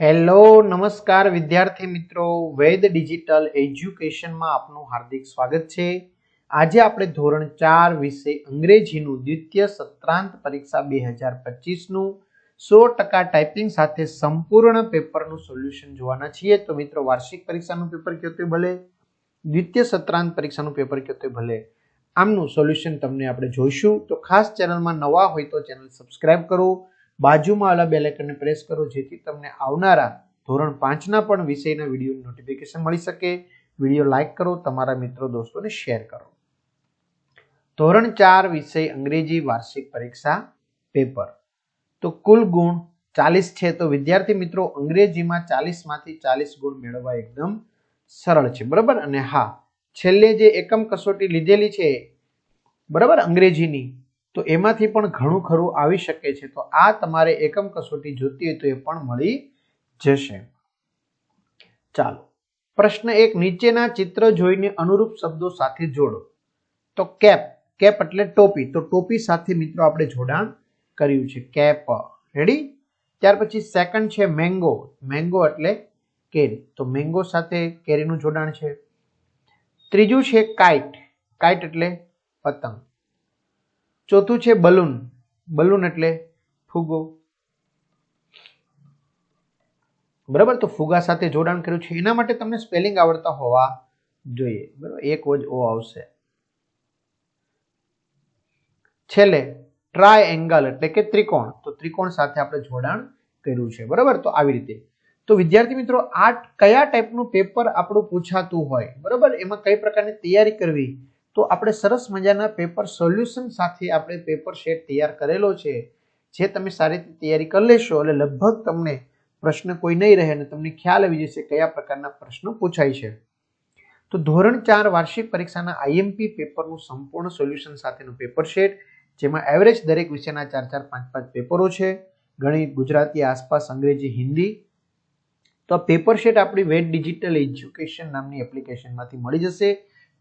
Hello, નમસ્કાર વિદ્યાર્થી મિત્રો. વેદ ડિજિટલ એજ્યુકેશનમાં આપનું હાર્દિક સ્વાગત છે. આજે આપણે ધોરણ ચાર વિષય અંગ્રેજીનું દ્વિતીય સત્રાંત પરીક્ષા બે હજાર પચીસનું સો ટકા ટાઈપિંગ સાથે સંપૂર્ણ પેપરનું સોલ્યુશન જોવાના છીએ. તો મિત્રો, વાર્ષિક પરીક્ષાનું પેપર કયો તે ભલે, દ્વિતીય સત્રાંત પરીક્ષાનું પેપર કયો તે ભલે, આમનું સોલ્યુશન તમને આપણે જોઈશું. તો ખાસ ચેનલમાં નવા હોય તો ચેનલ સબસ્ક્રાઈબ કરો. બાજુમાં આવેલા બેલ આઇકનને પ્રેસ કરો, જેથી તમને આવનારા ધોરણ પાંચના પણ વિષયના વિડીયોની નોટિફિકેશન મળી શકે. વીડિયો લાઇક કરો, તમારા મિત્રો દોસ્તોને શેર કરો. ધોરણ ચાર વિષય અંગ્રેજી વાર્ષિક પરીક્ષા પેપર તો કુલ ગુણ ચાલીસ છે. તો વિદ્યાર્થી મિત્રો, અંગ્રેજીમાં ચાલીસમાંથી ચાલીસ ગુણ મેળવવા એકદમ સરળ છે. બરાબર? અને હા, છેલ્લે જે એકમ કસોટી લીધેલી છે, બરાબર? અંગ્રેજીની. તો એમાંથી પણ ઘણું ખરું આવી શકે છે. તો આ તમારે એકમ કસોટી જોતી હોય તો એ પણ મળી જશે. ચાલો. પ્રશ્ન એક, નીચેના ચિત્ર જોઈને અનુરૂપ શબ્દો સાથે જોડો. તો કેપ કેપ એટલે ટોપી. તો ટોપી સાથે મિત્રો આપણે જોડાણ કર્યું છે. કેપ. રેડી ત્યાર પછી સેકન્ડ છે મેંગો મેંગો એટલે કેરી. તો મેંગો સાથે કેરીનું જોડાણ છે. ત્રીજું છે કાઇટ કાઇટ એટલે પતંગ. ચોથું છે બલૂન. બલૂન એટલે ફુગો બરાબર? તો ફુગા સાથે જોડાણ કર્યું છે. એના માટે તમને સ્પેલિંગ આવડતા હોવા જોઈએ. બરાબર? એક વજ ઓ આવશે. છેલ્લે ટ્રાય એંગલ એટલે કે ત્રિકોણ. તો ત્રિકોણ સાથે આપણે જોડાણ કર્યું છે. બરાબર? તો આવી રીતે. તો વિદ્યાર્થી મિત્રો, આ કયા ટાઈપનું પેપર આપણું પૂછાતું હોય? બરાબર? એમાં કઈ પ્રકારની તૈયારી કરવી? તો આપણે સરસ મજાના પેપર સોલ્યુશન સાથે આપણે પેપર શેટ તૈયાર કરેલો છે, જે તમે સારી રીતે તૈયારી કરી લેશો એટલે લગભગ તમને પ્રશ્ન કોઈ નહીં રહે અને તમને ખ્યાલ આવી જશે કયા પ્રકારના પ્રશ્નો પૂછાય છે. તો ધોરણ ચાર વાર્ષિક પરીક્ષાના આઈએમપી પેપરનું સંપૂર્ણ સોલ્યુશન સાથેનું પેપર શેટ જેમાં એવરેજ દરેક વિષયના ચાર ચાર પાંચ પાંચ પેપરો છે, ગણિત, ગુજરાતી, આસપાસ, અંગ્રેજી, હિન્દી. તો આ પેપર શેટ આપણી વેટ ડિજિટલ એજ્યુકેશન નામની એપ્લિકેશનમાંથી મળી જશે.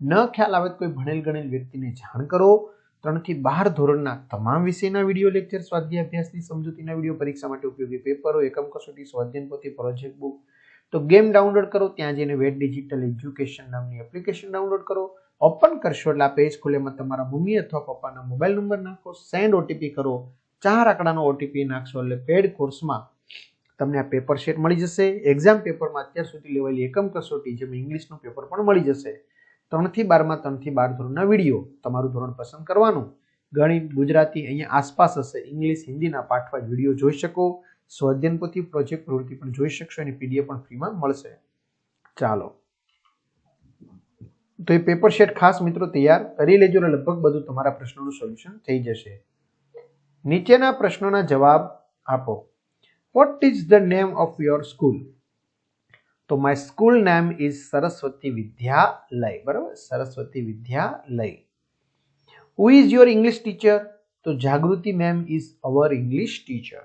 ન ખ્યાલ આવે તો કોઈ ભણેલ ગણેલ વ્યક્તિને જાણ કરો. ત્રણથી બાર ધોરણના તમામ વિષયના વીડિયો લેક્ચર, સ્વાધ્યાય અભ્યાસની સમજૂતીના વીડિયો, પરીક્ષા માટે ઉપયોગી પેપરો, એકમ કસોટી સ્વાધ્યાયન પોથી, પ્રોજેક્ટ બુક. તો ગેમ ડાઉનલોડ કરો. ત્યાં જઈને વેટ ડિજિટલ એજ્યુકેશન નામની એપ્લિકેશન ડાઉનલોડ કરો. ઓપન કરશો એટલે આ પેજ ખુલેમાં તમારા મમ્મી અથવા પપ્પાના મોબાઈલ નંબર નાખો. સેન્ડ ઓટીપી કરો. ચાર આંકડાનો ઓટીપી નાખશો એટલે પેડ કોર્સમાં તમને આ પેપર શેટ મળી જશે. એક્ઝામ પેપરમાં અત્યાર સુધી લેવાયેલી એકમ કસોટી, જેમાં ઇંગ્લિશનું પેપર પણ મળી જશે. ત્રણથી બારમાં, ત્રણથી બાર ધોરણના વીડિયો. તમારું ધોરણ પસંદ કરવાનું. ગણિત, ગુજરાતી અહીંયા આસપાસ હશે. ઇંગ્લિશ, હિન્દીના પાઠવા વીડિયો જોઈ શકો. સ્વાધ્યન પ્રોજેક્ટ પ્રવૃત્તિ પણ જોઈ શકશો. એની પીડીએફ પણ ફ્રીમાં મળશે. ચાલો. તો એ પેપર શેટ ખાસ મિત્રો તૈયાર કરી લેજો અને લગભગ બધું તમારા પ્રશ્નોનું સોલ્યુશન થઈ જશે. નીચેના પ્રશ્નોના જવાબ આપો. What is the name of your school તો my school name is Saraswati Vidyalaya બરાબર? Saraswati Vidyalaya who is your English teacher તો Jagruti ma'am is our English teacher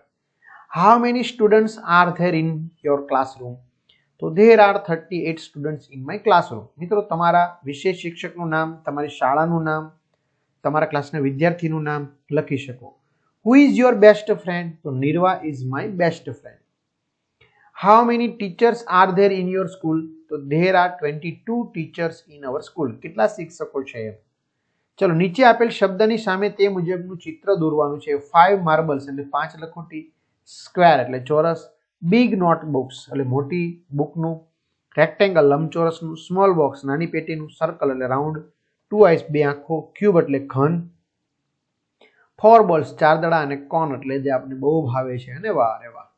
how many students are there in your classroom તો are thirty eight students in my classroom મિત્રો, તમારા વિશેષ શિક્ષકનું નામ, તમારી શાળાનું નામ, તમારા ક્લાસના વિદ્યાર્થીનું નામ લખી શકો. Who is your best friend તો Nirva is my best friend how many teachers are there in your school તો there are twenty two teachers in our school કેટલા શિક્ષકો છે? ચલો, નીચે આપેલ શબ્દની સામે તે મુજબનું ચિત્ર દોરવાનું છે. ફાઈવ માર્બલ્સ એટલે પાંચ લખોટી. સ્ક્વેર એટલે ચોરસ. બિગ નોટબુક્સ એટલે મોટી બુકનું રેક્ટેંગલ લંબચોરસનું. સ્મોલ બોક્સ નાની પેટીનું. સર્કલ એટલે રાઉન્ડ ટુ આઈસ બે આંખો. ક્યુબ એટલે ઘન. ફોર બોલ્સ ચાર દડા અને કોન એટલે જે આપણે બહુ ભાવે છે. અને વાહ રે વાહ.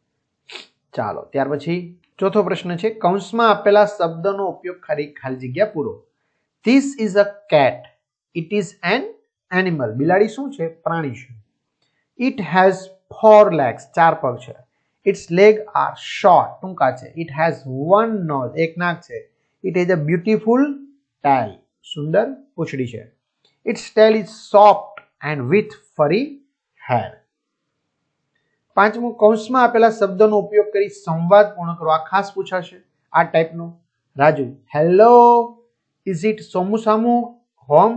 ચાલો, ત્યાર પછી ચોથો પ્રશ્ન છે, કૌંસમાં આપેલા શબ્દનો ઉપયોગ ખાલી ખાલી જગ્યા પૂરો. This is a cat it is an animal બિલાડી શું છે? પ્રાણી છે. ઇટ હેઝ ફોર લેગ્સ ચાર પગ છે. ઇટ્સ લેગ આર શોર્ટ ટૂંકા છે. ઇટ હેઝ વન નોઝ એક નાક છે. It is a beautiful tail સુંદર પૂંછડી છે. Its tail is soft and with furry hair પાંચમું, કૌંસમાં આપેલા શબ્દનો ઉપયોગ કરી સંવાદ પૂર્ણ કરો આ ખાસ પૂછાશે આ ટાઈપનું. Raju hello is it Somu સામુ? Home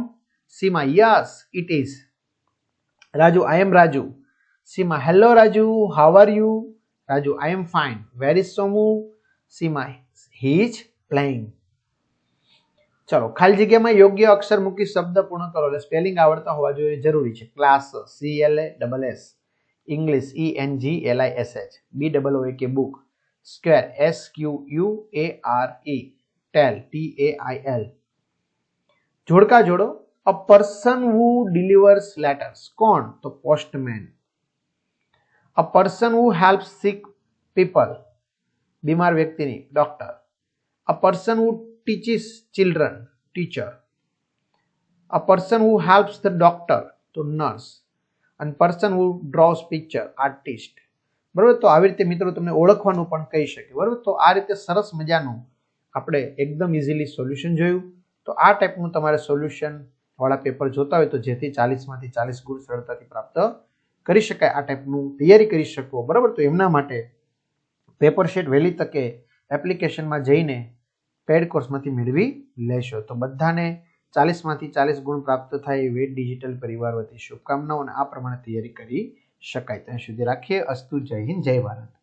Seema yes it is Raju I am Raju. Seema hello Raju. How are you Raju I am fine where is Somu? Seema he is playing ચલો, ખાલી જગ્યામાં યોગ્ય અક્ષર મૂકી શબ્દ પૂર્ણ કરો. એટલે spelling આવડતા હોવા જોઈએ. જરૂરી છે. Class C L A double S English E N G L I S H B double O K book square S Q U A R E tail T A I L જોડકા જોડો a person who delivers letters કોણ? તો postman a person who help sick people બીમાર વ્યક્તિની doctor a person who teaches children teacher a person who helps the doctor તો nurse અને person who draws picture artist બરાબર? તો આવી રીતે મિત્રો તમને ઓળખવાનું પણ કહી શકે. બરાબર? તો આ રીતે સરસ મજાનું આપણે એકદમ ઇઝીલી સોલ્યુશન જોયું. તો આ ટાઈપનું તમારે સોલ્યુશન વાળા પેપર જોતા હોય તો જેથી ચાલીસમાંથી ચાલીસ ગુણ સરળતાથી પ્રાપ્ત કરી શકાય. આ ટાઈપનું તૈયારી કરી શકો. બરાબર? તો એમના માટે પેપર શીટ વહેલી તકે એપ્લિકેશનમાં જઈને પેડ કોર્સમાંથી મેળવી લેશો. તો બધાને ચાલીસમાંથી ચાલીસ ગુણ પ્રાપ્ત થાય એ વેટ ડિજિટલ પરિવાર વતી શુભકામનાઓ અને આ પ્રમાણે તૈયારી કરી શકાય ત્યાં સુધી રાખીએ. અસ્તુ જય હિન્દ, જય ભારત.